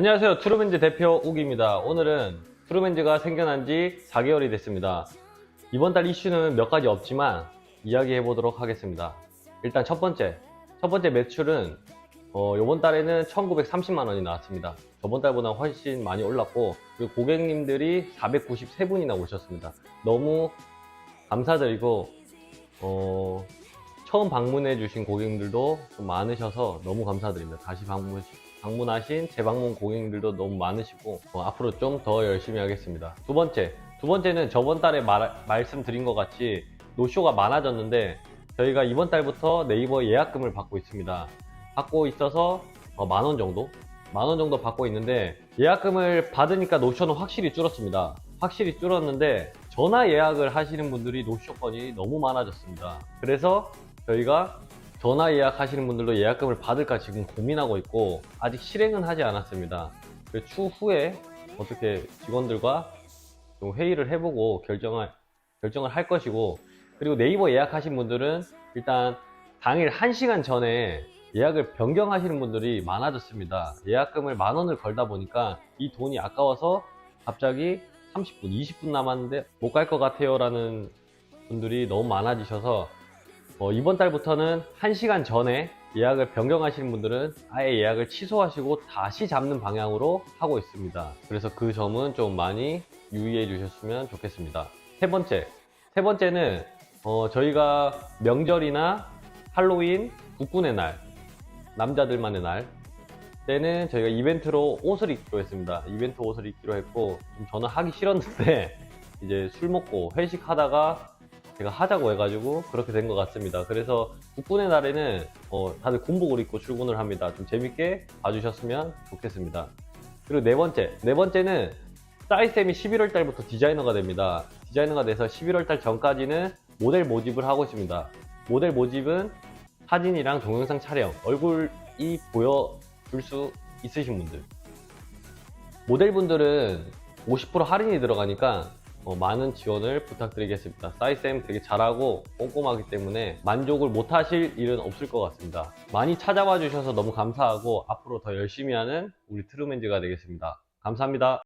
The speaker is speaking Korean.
안녕하세요. 트루맨즈 대표 욱입니다. 오늘은 트루맨즈가 생겨난 지 4개월이 됐습니다. 이번 달 이슈는 몇 가지 없지만 이야기해 보도록 하겠습니다. 일단 첫 번째, 첫 번째 매출은 어, 이번 달에는 1930만 원이 나왔습니다. 저번 달보다 훨씬 많이 올랐고 그리고 고객님들이 493분이나 오셨습니다. 너무 감사드리고 어, 처음 방문해 주신 고객님들도 좀 많으셔서 너무 감사드립니다. 다시 방문, 방문하신 재방문 고객님들도 너무 많으시고 어, 앞으로 좀 더 열심히 하겠습니다. 두 번째, 두 번째는 저번 달에 말, 말씀드린 것 같이 노쇼가 많아졌는데 저희가 이번 달부터 네이버 예약금을 받고 있습니다. 받고 있어서 어, 만원 정도? 만원 정도 받고 있는데 예약금을 받으니까 노쇼는 확실히 줄었습니다. 확실히 줄었는데 전화 예약을 하시는 분들이 노쇼 건이 너무 많아졌습니다. 그래서 저희가 전화 예약하시는 분들도 예약금을 받을까 지금 고민하고 있고 아직 실행은 하지 않았습니다. 그 추후에 어떻게 직원들과 좀 회의를 해보고 결정할 결정을 할 것이고 그리고 네이버 예약하신 분들은 일단 당일 1시간 전에 예약을 변경하시는 분들이 많아졌습니다. 예약금을 만 원을 걸다 보니까 이 돈이 아까워서 갑자기 30분, 20분 남았는데 못 갈 것 같아요 라는 분들이 너무 많아지셔서 어, 이번 달부터는 1시간 전에 예약을 변경하시는 분들은 아예 예약을 취소하시고 다시 잡는 방향으로 하고 있습니다. 그래서 그 점은 좀 많이 유의해 주셨으면 좋겠습니다. 세 번째, 세 번째는 어, 저희가 명절이나 할로윈, 국군의 날, 남자들만의 날 때는 저희가 이벤트로 옷을 입기로 했습니다. 이벤트 옷을 입기로 했고 좀 저는 하기 싫었는데 이제 술 먹고 회식하다가 제가 하자고 해가지고 그렇게 된 것 같습니다. 그래서 국군의 날에는 어, 다들 군복을 입고 출근을 합니다. 좀 재밌게 봐주셨으면 좋겠습니다. 그리고 네 번째, 네 번째는 싸이쌤이 11월 달부터 디자이너가 됩니다. 디자이너가 돼서 11월 달 전까지는 모델 모집을 하고 있습니다. 모델 모집은 사진이랑 동영상 촬영, 얼굴이 보여줄 수 있으신 분들. 모델분들은 50% 할인이 들어가니까 어, 많은 지원을 부탁드리겠습니다. 싸이쌤 되게 잘하고 꼼꼼하기 때문에 만족을 못 하실 일은 없을 것 같습니다. 많이 찾아와 주셔서 너무 감사하고 앞으로 더 열심히 하는 우리 트루맨즈가 되겠습니다. 감사합니다.